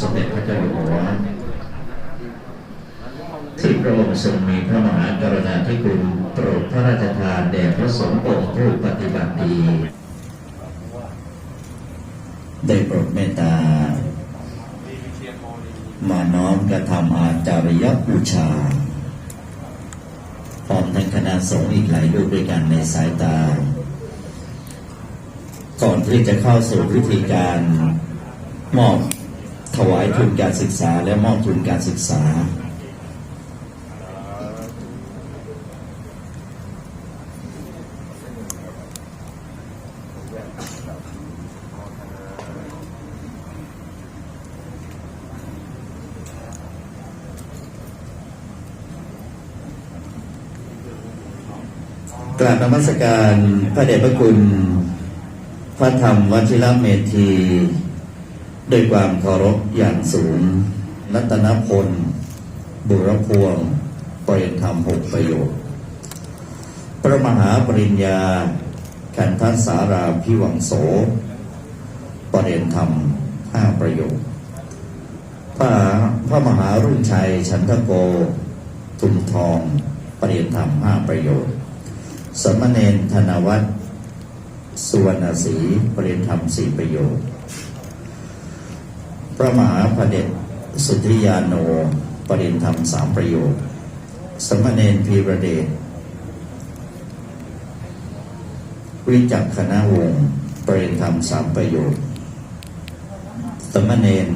สมเด็จพระเจ้าอยู่หัวที่พระองค์ทรงมีพระมหากรุณาธิคุณโปรดพระราชทานแด่พระสงฆ์องค์ผู้ปฏิบัติดี ได้โปรดเมตตา มาน้อมกระทำอาจาริยบูชาพร้อมทั้งคณะสงฆ์อีกหลายรูปด้วยกันในสายตา ก่อนที่จะเข้าสู่พิธีการมอบ ถวายทุนการศึกษาและมอบทุนการศึกษา กราบนมัสการพระเดชพระคุณ พระธรรมวชิรเมธี ด้วยความเคารพอย่างสูง รัตนพล บุรพวงปริยธรรมหกประโยคพระมหาปริญญาคันทัสสาราพิวังโสปริยธรรมห้าประโยคพระพระมหารุ่งชัยฉันทโกทุมทองปริยธรรมห้าประโยชน์ สมณเณรธนวัฒน์สุวรรณศรีปริยธรรมสี่ประโยชน์ พระมหาพระเดชสุทธิยาโนปริยธรรมสามประโยชน์สมณเณรพีระเดชวิจักคณะวงศ์ปริยธรรมสามประโยชน์สมณเณร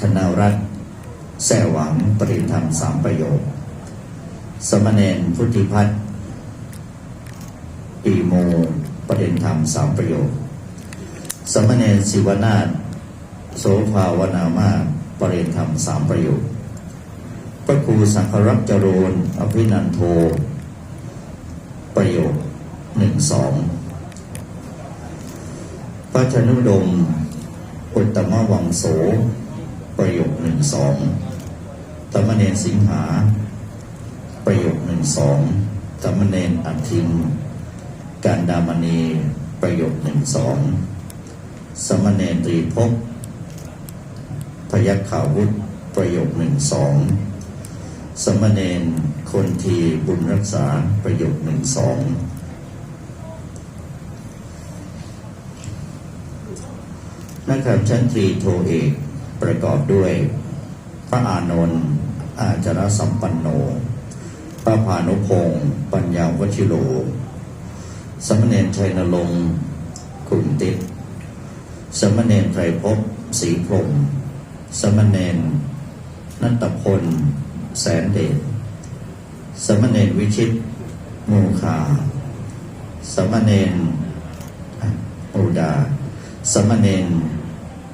ธนารัตน์แส่หวังปริยธรรมสามประโยชน์สมณเณรพุทธิพัฒน์ปีโมประเด็นธรรมสามประโยค สมณเณรศิวนาถ โสภาวนามาประเด็นธรรมสามประโยคพระครูสังฆรักษ์จโรนอภินันโท ประโยคหนึ่งสองพระชนุดมอุตตมวังโส ประโยคหนึ่งสองสมเณรสิงหา ประโยคหนึ่งสองสมเณรอัทิมการดามณี ประโยคหนึ่งสองสมณเณรตรีภพ พยัคขาวุธประโยคหนึ่งสองสมณเณรคนทีบุญรักษาประโยคหนึ่งสองนักขับชั้นตรีโทเอกประกอบด้วย พระอานนท์อาจารสัมปันโน พระพานุพงศ์ปัญญาวชิโร สมณเณรชัยนรงค์ขุนติดสมณเณรไตรภพศรีพรม สมณเณรนัตพล แสนเดช สมณเณรวิชิตมูคา สมณเณรอุดา สมณเณร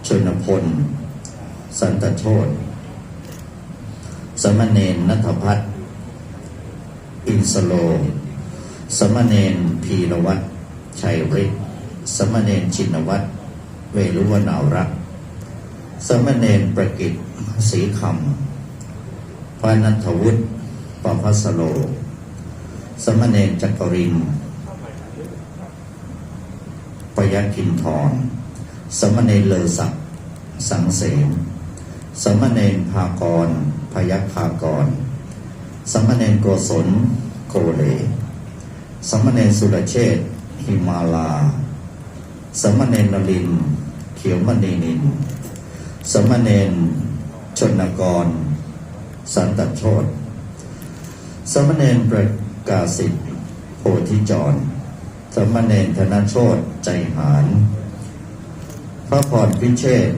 ชนพล สันตโชตสมณเณรนัทพัฒน์อินสโล สมณเณรพีรวัตรชัยฤทธิ์สมณเณรชินวัตรเวรุวนาวรักษ์ สมณเณรประกิตศรีคำพระนัทวุฒิปพัสโล สมณเณรจักรินปยัคคินทรสมณเณรเลอศักสังเสนสมณเณรภากร พยัคฆากร สมณเณรโกศลโกเล สมณเณรสุรเชษฐ์หิมาลา สมณเณรนลิน เขียวมณีนิน สมณเณรชนกร สันตโชตสมณเณรประกาศิษฐ์โพธิจร สมณเณรธนโชตใจหารพระพรพิเชษ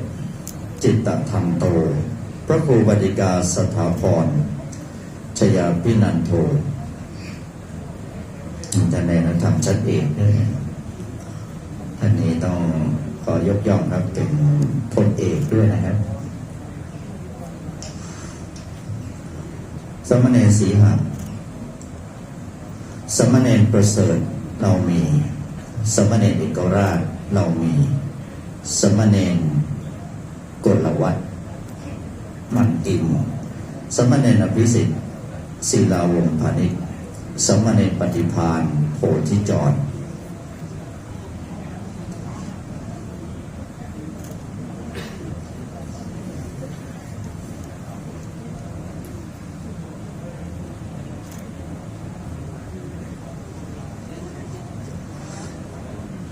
จิตตธรรมโต พระครูบดิกาสถาพร ชยาพินันโทแต่ในนัธรรมชัดเอกด้วยท่านนี้ต้อง อยกย่องครับเป็นพลเอกด้วยนะครับ สมณเณรสีหะสมณเณรประเสริฐเรามี สมณเณรเอกราชเรามี สมณเณรกลวัตมันอิมสมณเณรอภิสิทธิ์ศิลาวงพาณิชย์สมณเณรปฏิพานโพธิจร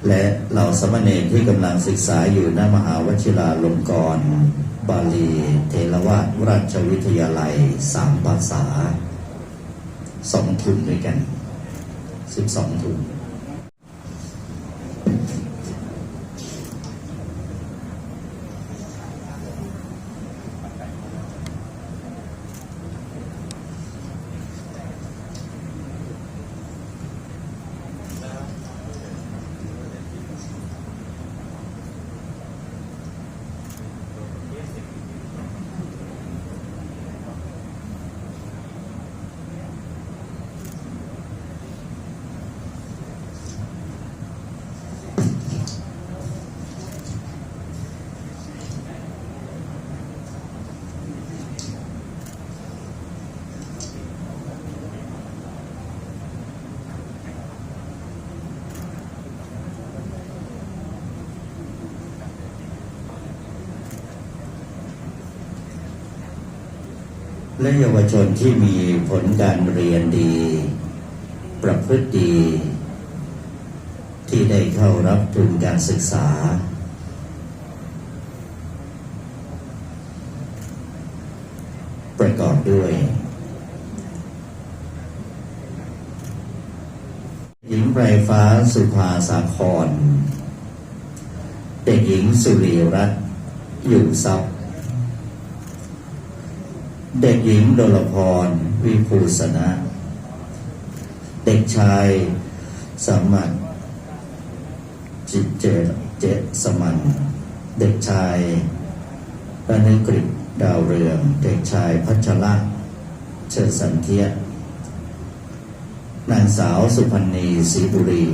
และเหล่าสมณเณรที่กำลังศึกษาอยู่ณมหาวชิราลงกรณ์บาลี เทรวาตราชวิทยาลัยสามภาษาสองทุนด้วยกันสิบสองทุน และเยาวชนที่มีผลการเรียนดี ประพฤติดี ที่ได้เข้ารับทุนการศึกษา ประกอบด้วย หญิงไพรฟ้าสุภาสาคร เด็กหญิงสุรีรัตน์อยู่ทรัพ เด็กหญิงดลพรวิภูสนะ เด็กชายสมัติจิตเจเจสมัน เด็กชายรนุกฤษดาวเรือง เด็กชายพัชระเชิดสันเทียนางสาวสุพรรณีศรีบุรี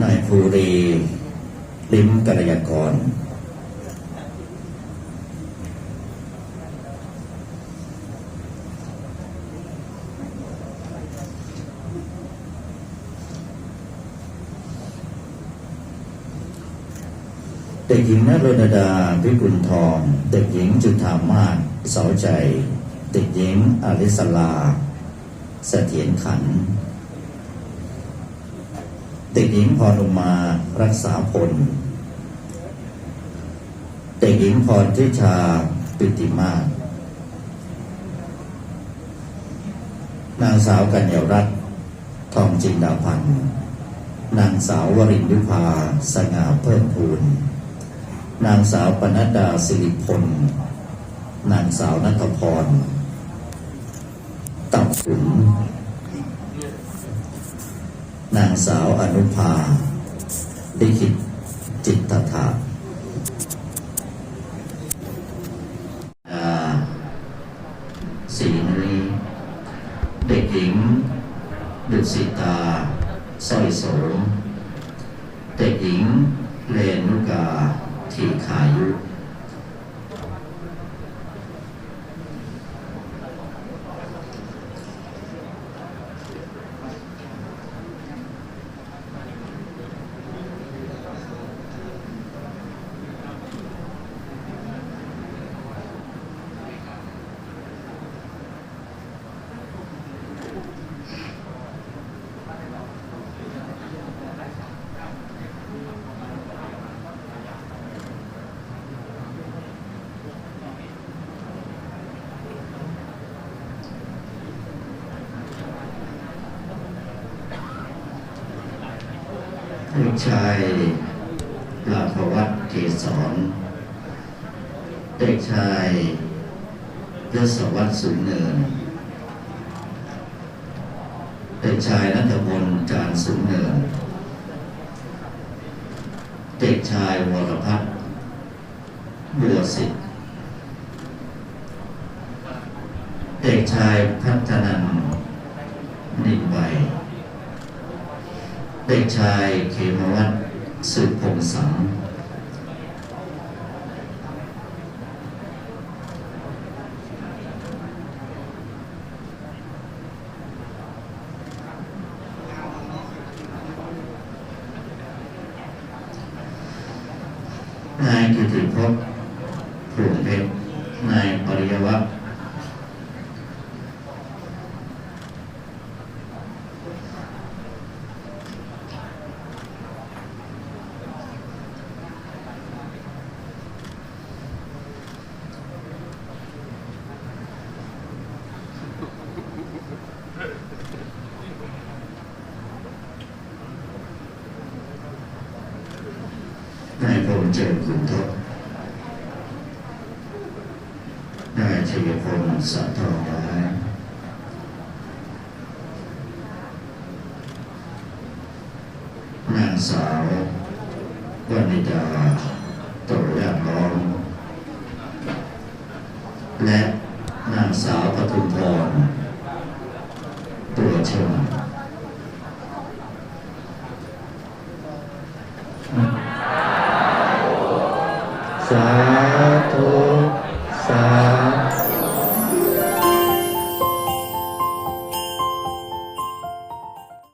นายภูรี ลิ้มกัลยากรเด็กหญิงนรดดาพิกุลทอง เด็กหญิงจุธามาศเสาใจ เด็กหญิงอลิสลาเสถียรขัน เด็กหญิงพรอุมารักษาพล เด็กหญิงพรทิชาปิติมาศนางสาวกัญญารัตน์ทองจินดาพันธ์นางสาววรินทร์ยุพาสง่าเพิ่มพูนนางสาวปนัดดาสิริพล นางสาวนัทพรตับขุนนางสาวอนุภาลิขิตจิตตถาาสีนี้เด็กหญิงดุ สิตาสร้อยโสม เด็กหญิงเลนุกาทีขายุ ลู กชายลาภวัตเกศรเด็กชายยศวัตรสุนเนิน เด็กชายนัทพลจารสุนเนิน เด็กชายวรพัฒน์บัวสิทธิ์เด็กชายพัฒนันท์นินใบ เด็กชายเขมวัตสืบผงสังนายกิติพจผู้เพชนนายปริยวัฒน์ นายพงษ์เจิดขุนทศนายชัยพลสะทองร้ายนางสาววนิดาโตยาน้องและนางสาวปทุมพรตัวเชม